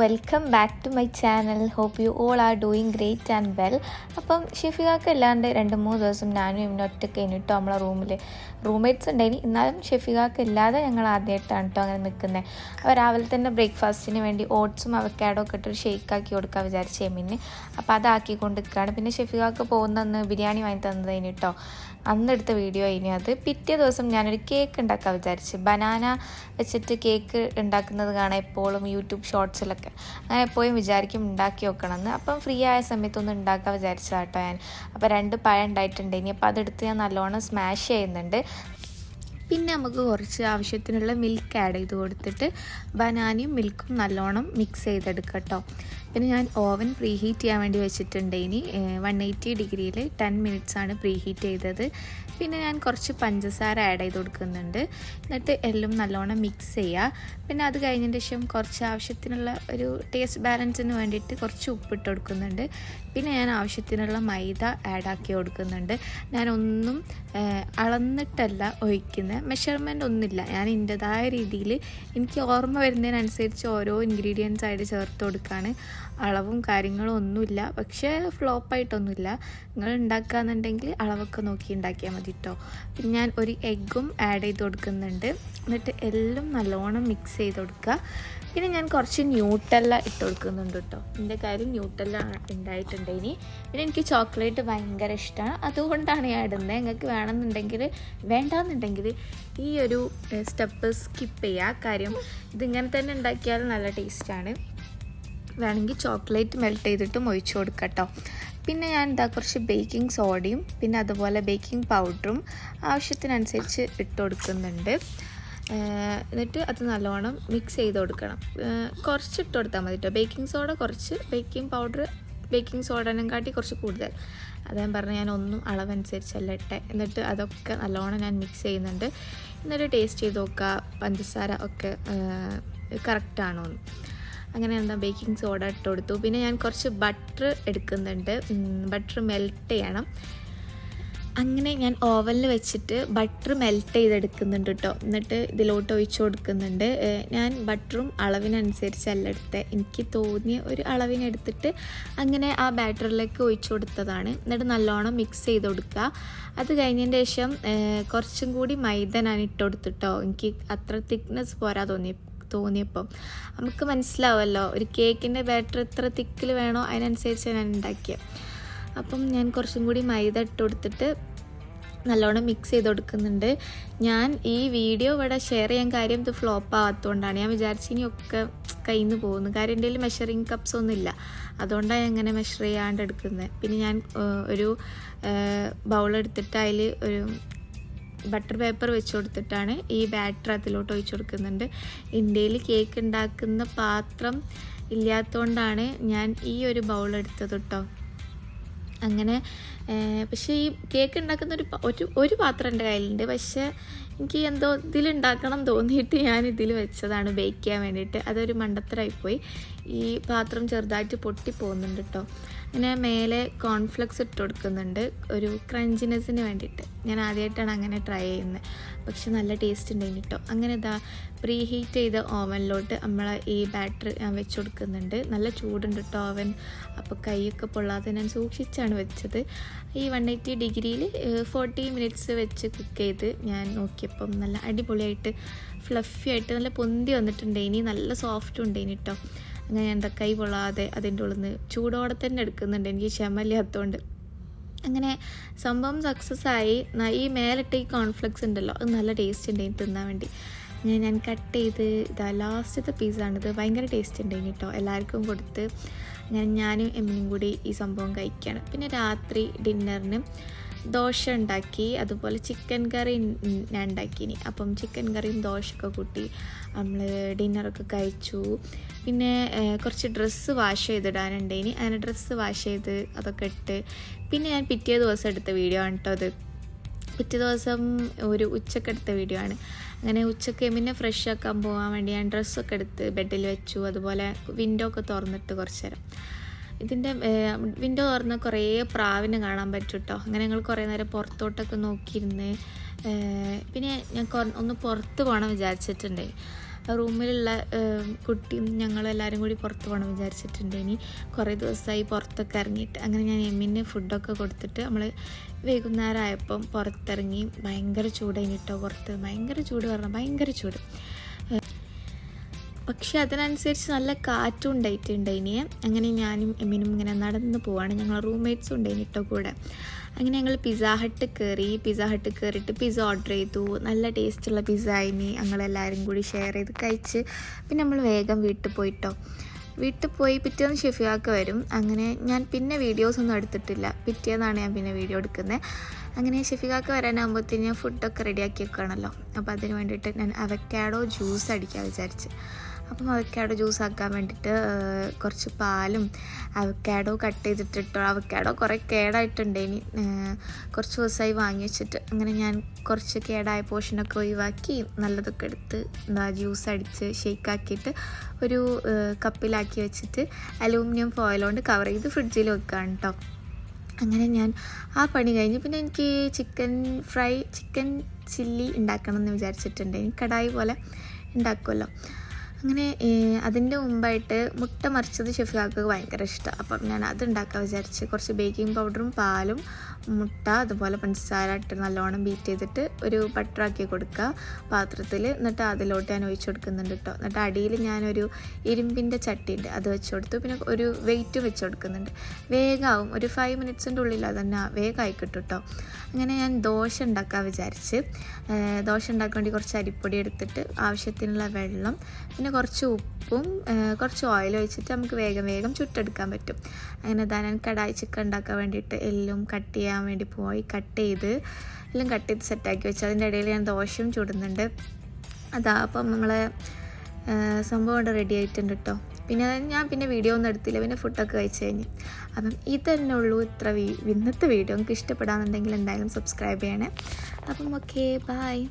Welcome back to my channel hope you all are doing great and well അപ്പം ഷെഫികാക്ക് അല്ലാണ്ട് രണ്ട് മൂന്ന് ദിവസം ഞാനും ഇവനും ഒറ്റയ്ക്ക് കഴിഞ്ഞിട്ടോ നമ്മളെ റൂമിൽ റൂംമേറ്റ്സ് ഉണ്ടായിനി. എന്നാലും ഷെഫികാക്ക് ഇല്ലാതെ ഞങ്ങൾ ആദ്യമായിട്ടാണ് കേട്ടോ അങ്ങനെ നിൽക്കുന്നത് അപ്പോൾ രാവിലെ തന്നെ ബ്രേക്ക്ഫാസ്റ്റിന് വേണ്ടി ഓട്സും അവക്കാഡോ ഒക്കെ ഇട്ടൊരു ഷെയ്ക്കാക്കി കൊടുക്കാൻ വിചാരിച്ചു എമ്മിന് അപ്പോൾ അതാക്കി കൊണ്ട് നിൽക്കുകയാണ് പിന്നെ ഷെഫികാക്ക് പോകുന്നന്ന് ബിരിയാണി വാങ്ങി തന്നതിന് കേട്ടോ അന്നെടുത്ത വീഡിയോ ഇനി അത് പിറ്റേ ദിവസം ഞാനൊരു കേക്ക് ഉണ്ടാക്കാൻ വിചാരിച്ചു. ബനാന വെച്ചിട്ട് കേക്ക് ഉണ്ടാക്കുന്നത് കാണാൻ എപ്പോഴും യൂട്യൂബ് ഷോർട്സിലൊക്കെ അങ്ങനെ എപ്പോഴും വിചാരിക്കും ഉണ്ടാക്കി നോക്കണമെന്ന്. അപ്പം ഫ്രീ ആയ സമയത്തൊന്ന് ഉണ്ടാക്കാൻ വിചാരിച്ചതാട്ടോ ഞാൻ. അപ്പോൾ രണ്ട് പഴം ഉണ്ടായിട്ടുണ്ട്. ഇനി അപ്പോൾ അതെടുത്ത് ഞാൻ നല്ലോണം സ്മാഷ് ചെയ്യുന്നുണ്ട്. പിന്നെ നമുക്ക് കുറച്ച് ആവശ്യത്തിനുള്ള മിൽക്ക് ആഡ് ചെയ്ത് കൊടുത്തിട്ട് ബനാനയും മിൽക്കും നല്ലോണം മിക്സ് ചെയ്തെടുക്കാം കേട്ടോ പിന്നെ ഞാൻ ഓവൻ പ്രീ ഹീറ്റ് ചെയ്യാൻ വേണ്ടി വെച്ചിട്ടുണ്ട് ഇനി വൺ എയ്റ്റി ഡിഗ്രിയിൽ ടെൻ മിനിറ്റ്സ് ആണ് പ്രീ ഹീറ്റ് ചെയ്തത്. പിന്നെ ഞാൻ കുറച്ച് പഞ്ചസാര ആഡ് ചെയ്ത് കൊടുക്കുന്നുണ്ട്. എന്നിട്ട് എല്ലാം നല്ലോണം മിക്സ് ചെയ്യുക പിന്നെ അത് കഴിഞ്ഞതിന് ശേഷം കുറച്ച് ആവശ്യത്തിനുള്ള ഒരു ടേസ്റ്റ് ബാലൻസിന് വേണ്ടിയിട്ട് കുറച്ച് ഉപ്പിട്ട് കൊടുക്കുന്നുണ്ട്. പിന്നെ ഞാൻ ആവശ്യത്തിനുള്ള മൈദ ആഡാക്കി കൊടുക്കുന്നുണ്ട്. ഞാനൊന്നും അളന്നിട്ടല്ല ഒഴിക്കുന്നത് മെഷർമെന്റ് ഒന്നുമില്ല. ഞാൻ എന്റെതായ രീതിയിൽ എനിക്ക് ഓർമ്മ വരുന്നതിനനുസരിച്ച് ഓരോ ഇൻഗ്രീഡിയൻസ് ആയിട്ട് ചേർത്ത് കൊടുക്കുകയാണ് അളവും കാര്യങ്ങളും ഒന്നുമില്ല. പക്ഷേ ഫ്ലോപ്പായിട്ടൊന്നുമില്ല നിങ്ങൾ ഉണ്ടാക്കുകയെന്നുണ്ടെങ്കിൽ അളവൊക്കെ നോക്കി ഉണ്ടാക്കിയാൽ മതി. കേട്ടോ പിന്നെ ഞാൻ ഒരു എഗ്ഗും ആഡ് ചെയ്ത് കൊടുക്കുന്നുണ്ട്. എന്നിട്ട് എല്ലാം നല്ലോണം മിക്സ് ചെയ്ത് കൊടുക്കുക. പിന്നെ ഞാൻ കുറച്ച് ന്യൂട്ടല്ല ഇട്ട് കൊടുക്കുന്നുണ്ട് കേട്ടോ. എന്റെ കാര്യം ന്യൂട്ടല്ല ഉണ്ടായിട്ടുണ്ട് ഇനി. പിന്നെ എനിക്ക് ചോക്ലേറ്റ് ഭയങ്കര ഇഷ്ടമാണ്. അതുകൊണ്ടാണ് ഞാൻ ഇടുന്നത്. നിങ്ങൾക്ക് വേണമെന്നുണ്ടെങ്കിൽ വേണ്ടാന്നുണ്ടെങ്കിൽ ഈ ഒരു സ്റ്റെപ്പ് സ്കിപ്പ് ചെയ്യുക. കാര്യം ഇതിങ്ങനെ തന്നെ ഉണ്ടാക്കിയാൽ നല്ല ടേസ്റ്റാണ് വേണമെങ്കിൽ ചോക്ലേറ്റ് മെൽറ്റ് ചെയ്തിട്ടും ഒഴിച്ചു കൊടുക്കാം കേട്ടോ. പിന്നെ ഞാൻ എന്താ കുറച്ച് ബേക്കിംഗ് സോഡയും പിന്നെ അതുപോലെ ബേക്കിംഗ് പൗഡറും ആവശ്യത്തിനനുസരിച്ച് ഇട്ട് കൊടുക്കുന്നുണ്ട്. എന്നിട്ട് അത് നല്ലോണം മിക്സ് ചെയ്ത് കൊടുക്കണം. കുറച്ച് ഇട്ട് കൊടുത്താൽ മതി കേട്ടോ ബേക്കിംഗ് സോഡ കുറച്ച് ബേക്കിംഗ് പൗഡർ ബേക്കിംഗ് സോഡനും കാട്ടി കുറച്ച് കൂടുതൽ. അത് ഞാൻ പറഞ്ഞു ഞാൻ ഒന്നും അളവനുസരിച്ചല്ല ഇട്ടെ. എന്നിട്ട് അതൊക്കെ നല്ലോണം ഞാൻ മിക്സ് ചെയ്യുന്നുണ്ട്. എന്നിട്ട് ടേസ്റ്റ് ചെയ്ത് നോക്കുക പഞ്ചസാര ഒക്കെ കറക്റ്റാണോ എന്ന് അങ്ങനെ എന്താ ബേക്കിംഗ് സോഡ ഇട്ട് കൊടുത്തു പിന്നെ ഞാൻ കുറച്ച് ബട്ടർ എടുക്കുന്നുണ്ട്. ബട്ടർ മെൽറ്റ് ചെയ്യണം. അങ്ങനെ ഞാൻ ഓവനിൽ വെച്ചിട്ട് ബട്ടർ മെൽറ്റ് ചെയ്തെടുക്കുന്നുണ്ട് കേട്ടോ എന്നിട്ട് ഇതിലോട്ട് ഒഴിച്ചു കൊടുക്കുന്നുണ്ട്. ഞാൻ ബട്ടറും അളവിനനുസരിച്ചല്ല എടുത്തത് എനിക്ക് തോന്നിയ ഒരു അളവിനെടുത്തിട്ട് അങ്ങനെ ആ ബാറ്ററിലേക്ക് ഒഴിച്ചു കൊടുത്തതാണ്. എന്നിട്ട് നല്ലോണം മിക്സ് ചെയ്ത് കൊടുക്കുക. അത് കഴിഞ്ഞതിന് ശേഷം കുറച്ചും കൂടി മൈദ ഞാൻ ഇട്ട് കൊടുത്തിട്ടോ എനിക്ക് അത്ര തിക്നെസ് പോരാ തോന്നി തോന്നിയപ്പം. നമുക്ക് മനസ്സിലാവുമല്ലോ ഒരു കേക്കിന്റെ ബാറ്റർ എത്ര തിക്കിൽ വേണോ അതിനനുസരിച്ച് ഞാൻ ഉണ്ടാക്കിയത് അപ്പം ഞാൻ കുറച്ചും കൂടി മൈദ ഇട്ട് കൊടുത്തിട്ട് നല്ലോണം മിക്സ് ചെയ്ത് കൊടുക്കുന്നുണ്ട്. ഞാൻ ഈ വീഡിയോ ഇവിടെ ഷെയർ ചെയ്യാൻ കാര്യം ഇത് ഫ്ലോപ്പ് ആവാത്തതുകൊണ്ടാണ് ഞാൻ വിചാരിച്ചിനിയൊക്കെ കയ്യിൽ പോകുന്നു. കാര്യം എന്റെ കയ്യിൽ മെഷറിങ് കപ്സ് ഒന്നും ഇല്ല. അതുകൊണ്ടാണ് ഞാൻ ഇങ്ങനെ മെഷർ ചെയ്യാണ്ട് എടുക്കുന്നത് പിന്നെ ഞാൻ ഒരു ബൗൾ എടുത്തിട്ട് അതിൽ ഒരു ബട്ടർ പേപ്പർ വെച്ച് കൊടുത്തിട്ടാണ് ഈ ബാറ്റർ അതിലോട്ട് ഒഴിച്ചു കൊടുക്കുന്നുണ്ട്. ഇന്ത്യയിൽ കേക്ക് ഉണ്ടാക്കുന്ന പാത്രം ഇല്ലാത്തതുകൊണ്ടാണ് ഞാൻ ഈ ഒരു ബൗൾ എടുത്തത് കേട്ടോ. അങ്ങനെ പക്ഷേ ഈ കേക്ക് ഉണ്ടാക്കുന്ന ഒരു ഒരു ഒരു പാത്രം എന്റെ കയ്യിലുണ്ട്. പക്ഷേ എനിക്ക് എന്തോ ഇതിലുണ്ടാക്കണം തോന്നിയിട്ട് ഞാൻ ഇതിൽ വെച്ചതാണ് ബേക്ക് ചെയ്യാൻ വേണ്ടിയിട്ട്. അതൊരു മണ്ടത്തരായിപ്പോയി. ഈ പാത്രം ചെറുതായിട്ട് പൊട്ടി പോകുന്നുണ്ട് കേട്ടോ. അങ്ങനെ മേലെ കോൺഫ്ലെക്സ് ഇട്ട് കൊടുക്കുന്നുണ്ട്. ഒരു ക്രഞ്ചിനെസ്സിന് വേണ്ടിയിട്ട്. ഞാൻ ആദ്യമായിട്ടാണ് അങ്ങനെ ട്രൈ ചെയ്യുന്നത്. പക്ഷെ നല്ല ടേസ്റ്റ് ഉണ്ടായിരുന്നു കേട്ടോ അങ്ങനെ ഇതാ പ്രീ ഹീറ്റ് ചെയ്ത ഓവനിലോട്ട് നമ്മൾ ഈ ബാറ്റർ ഞാൻ വെച്ച് കൊടുക്കുന്നുണ്ട്. നല്ല ചൂടുണ്ട് കേട്ടോ ഓവൻ അപ്പോൾ കൈയൊക്കെ പൊള്ളാതെ ഞാൻ സൂക്ഷിച്ചാണ് വെച്ചത്. ഈ വൺ എയ്റ്റി ഡിഗ്രിയിൽ ഫോർട്ടി മിനിറ്റ്സ് വെച്ച് കുക്ക് ചെയ്ത് ഞാൻ നോക്കിയപ്പം നല്ല അടിപൊളിയായിട്ട് ഫ്ലഫി ആയിട്ട് നല്ല പൊന്തി വന്നിട്ടുണ്ട് ഇനി നല്ല സോഫ്റ്റ് ഉണ്ട് കേട്ടോ അങ്ങനെ എന്താ കൈ പൊള്ളാതെ അതിന്റെ ഉള്ളിൽ നിന്ന് ചൂടോടെ തന്നെ എടുക്കുന്നുണ്ട്. എനിക്ക് ക്ഷമയില്ലാത്തതുകൊണ്ട് അങ്ങനെ സംഭവം സക്സസ് ആയി. ഈ മേലിട്ട് ഈ കോൺഫ്ലെക്സ് ഉണ്ടല്ലോ അത് നല്ല ടേസ്റ്റ് ഉണ്ടായി തിന്നാൻ വേണ്ടി. അങ്ങനെ ഞാൻ കട്ട് ചെയ്ത് ഇതാ ലാസ്റ്റത്തെ പീസാണിത് ഭയങ്കര ടേസ്റ്റ് ഉണ്ടായി കേട്ടോ എല്ലാവർക്കും കൊടുത്ത് ഞാൻ ഞാനും എമ്മിനും കൂടി ഈ സംഭവം കഴിക്കുകയാണ് പിന്നെ രാത്രി ഡിന്നറിന് ദോശ ഉണ്ടാക്കി അതുപോലെ ചിക്കൻ കറി ഞാൻ ഉണ്ടാക്കിനി. അപ്പം ചിക്കൻ കറിയും ദോശയൊക്കെ കൂട്ടി നമ്മൾ ഡിന്നറൊക്കെ കഴിച്ചു. പിന്നെ കുറച്ച് ഡ്രസ്സ് വാഷ് ചെയ്തിടാനുണ്ട് ഇനി അങ്ങനെ ഡ്രസ്സ് വാഷ് ചെയ്ത് അതൊക്കെ ഇട്ട് പിന്നെ ഞാൻ പിറ്റേ ദിവസം എടുത്ത വീഡിയോ ആണ് കേട്ടോ അത് പിറ്റേ ദിവസം ഒരു ഉച്ചയ്ക്ക് എടുത്ത വീഡിയോ ആണ്. അങ്ങനെ ഉച്ചയ്ക്ക് പിന്നെ ഫ്രഷ് ആക്കാൻ പോകാൻ വേണ്ടി ഞാൻ ഡ്രസ്സൊക്കെ എടുത്ത് ബെഡിൽ വെച്ചു. അതുപോലെ വിൻഡോ ഒക്കെ തുറന്നിട്ട് കുറച്ച് നേരം. ഇതിന്റെ വിൻഡോ തുറന്ന കുറേ പ്രാവിനെ കാണാൻ പറ്റും കേട്ടോ അങ്ങനെ ഞങ്ങൾ കുറേ നേരം പുറത്തോട്ടൊക്കെ നോക്കിയിരുന്ന് പിന്നെ ഞാൻ ഒന്ന് പുറത്ത് പോകണം വിചാരിച്ചിട്ടുണ്ട്. റൂമിലുള്ള കുട്ടി കുട്ടിയും ഞങ്ങളെല്ലാവരും കൂടി പുറത്ത് പോകണം വിചാരിച്ചിട്ടുണ്ട്. ഇനി കുറേ ദിവസമായി പുറത്തൊക്കെ ഇറങ്ങിയിട്ട് അങ്ങനെ ഞാൻ എമ്മിന് ഫുഡൊക്കെ കൊടുത്തിട്ട് നമ്മൾ വൈകുന്നേരം ആയപ്പം പുറത്തിറങ്ങി ഭയങ്കര ചൂടായി കേട്ടോ പുറത്ത്. ഭയങ്കര ചൂട് പറഞ്ഞാൽ ഭയങ്കര ചൂട്. പക്ഷെ അതിനനുസരിച്ച് നല്ല കാറ്റും ഉണ്ടായിട്ടുണ്ട് ഉണ്ടായിട്ടുണ്ടായിനി അങ്ങനെ ഞാനും എമ്മിനും ഇങ്ങനെ നടന്ന് പോവാണ്. ഞങ്ങൾ റൂംമേറ്റ്സും ഉണ്ടായിന് കേട്ടോ കൂടെ. അങ്ങനെ ഞങ്ങൾ പിസ്സ ഹട്ട് കയറി പിസ്സ ഹട്ട് കയറിയിട്ട് പിസ്സ ഓർഡർ ചെയ്തു. നല്ല ടേസ്റ്റുള്ള പിസ്സ ആയിനി. ഞങ്ങളെല്ലാവരും കൂടി ഷെയർ ചെയ്ത് കഴിച്ച്. പിന്നെ നമ്മൾ വേഗം വീട്ടിൽ പോയിട്ടോ വീട്ടിൽ പോയി പിറ്റേന്ന് ഷെഫിയാക്ക് വരും. അങ്ങനെ ഞാൻ പിന്നെ വീഡിയോസ് ഒന്നും എടുത്തിട്ടില്ല. പിറ്റേന്നാണ് ഞാൻ പിന്നെ വീഡിയോ എടുക്കുന്നത് അങ്ങനെ ഷെഫികാക്ക് വരാനാകുമ്പോഴത്തേന് ഞാൻ ഫുഡൊക്കെ റെഡിയാക്കി വെക്കുകയാണല്ലോ അപ്പോൾ അതിന് വേണ്ടിയിട്ട് ഞാൻ അവക്കാഡോ ജ്യൂസ് അടിക്കാൻ വിചാരിച്ച്. അപ്പം അവക്കാഡോ ജ്യൂസ് ആക്കാൻ വേണ്ടിയിട്ട് കുറച്ച് പാലും അവക്കാഡോ കട്ട് ചെയ്തിട്ടിട്ടോ അവക്കാഡോ കുറേ കേടായിട്ടുണ്ട് ഇനി കുറച്ച് ദിവസമായി വാങ്ങി വെച്ചിട്ട് അങ്ങനെ ഞാൻ കുറച്ച് കേടായ പോർഷനൊക്കെ ഒഴിവാക്കി നല്ലതൊക്കെ എടുത്ത് എന്താ ജ്യൂസ് അടിച്ച് ഷേക്കാക്കിയിട്ട് ഒരു കപ്പിലാക്കി വെച്ചിട്ട് അലൂമിനിയം ഫോയിൽ കൊണ്ട് കവർ ചെയ്ത് ഫ്രിഡ്ജിൽ വെക്കുകയാണ് കേട്ടോ അങ്ങനെ ഞാൻ ആ പണി കഴിഞ്ഞ് പിന്നെ എനിക്ക് ചിക്കൻ ഫ്രൈ ചിക്കൻ ചില്ലി ഉണ്ടാക്കണം എന്ന് വിചാരിച്ചിട്ടുണ്ട് കടായി പോലെ ഉണ്ടാക്കുമല്ലോ അങ്ങനെ അതിന്റെ മുമ്പായിട്ട് മുട്ട മറിച്ചത് ഷെഫിയാക്ക് ഭയങ്കര ഇഷ്ടമാണ് അപ്പം ഞാൻ അത് ഉണ്ടാക്കാൻ വിചാരിച്ച് കുറച്ച് ബേക്കിംഗ് പൗഡറും പാലും മുട്ട അതുപോലെ പഞ്ചസാര ഇട്ട് നല്ലോണം ബീറ്റ് ചെയ്തിട്ട് ഒരു ബട്ടറാക്കി കൊടുക്കുക. പാത്രത്തിൽ എന്നിട്ട് അതിലോട്ട് ഞാൻ ഒഴിച്ചു കൊടുക്കുന്നുണ്ട് കേട്ടോ എന്നിട്ട് അടിയിൽ ഞാനൊരു ഇരുമ്പിന്റെ ചട്ടി ഉണ്ട് അത് വെച്ച് കൊടുത്തു. പിന്നെ ഒരു വെയിറ്റ് വെച്ച് കൊടുക്കുന്നുണ്ട്. വേഗമാവും ഒരു ഫൈവ് മിനിറ്റ്സിന്റെ ഉള്ളിൽ അതന്നെ വേഗമായി കിട്ടും കേട്ടോ അങ്ങനെ ഞാൻ ദോശ ഉണ്ടാക്കാൻ വിചാരിച്ച് ദോശ ഉണ്ടാക്കാൻ വേണ്ടി കുറച്ച് അരിപ്പൊടി എടുത്തിട്ട് ആവശ്യത്തിനുള്ള വെള്ളം പിന്നെ കുറച്ച് ഉപ്പും കുറച്ച് ഓയിൽ ഒഴിച്ചിട്ട് നമുക്ക് വേഗം വേഗം ചുട്ടെടുക്കാൻ പറ്റും. അങ്ങനെ ഇതാ ഞാൻ കടായി ചിക്കൻ ഉണ്ടാക്കാൻ വേണ്ടിയിട്ട് എല്ലും കട്ട് ചെയ്യാൻ വേണ്ടി പോയി കട്ട് ചെയ്ത് എല്ലാം കട്ട് ചെയ്ത് സെറ്റാക്കി വെച്ചു. അതിന്റെ ഇടയിൽ ഞാൻ ദോശയും ചുടുന്നുണ്ട്. അതാ അപ്പം നമ്മളെ സംഭവം ഇവിടെ റെഡി ആയിട്ടുണ്ട് കേട്ടോ പിന്നെ ഞാൻ പിന്നെ വീഡിയോ ഒന്നും എടുത്തില്ല പിന്നെ ഫുഡൊക്കെ കഴിച്ച് കഴിഞ്ഞ്. അപ്പം ഇത് തന്നെ ഉള്ളൂ ഇത്ര ഇന്നത്തെ വീഡിയോ നിങ്ങൾക്ക് ഇഷ്ടപ്പെടാന്നുണ്ടെങ്കിൽ എന്തായാലും സബ്സ്ക്രൈബ് ചെയ്യണേ. അപ്പം ഓക്കെ ബായ്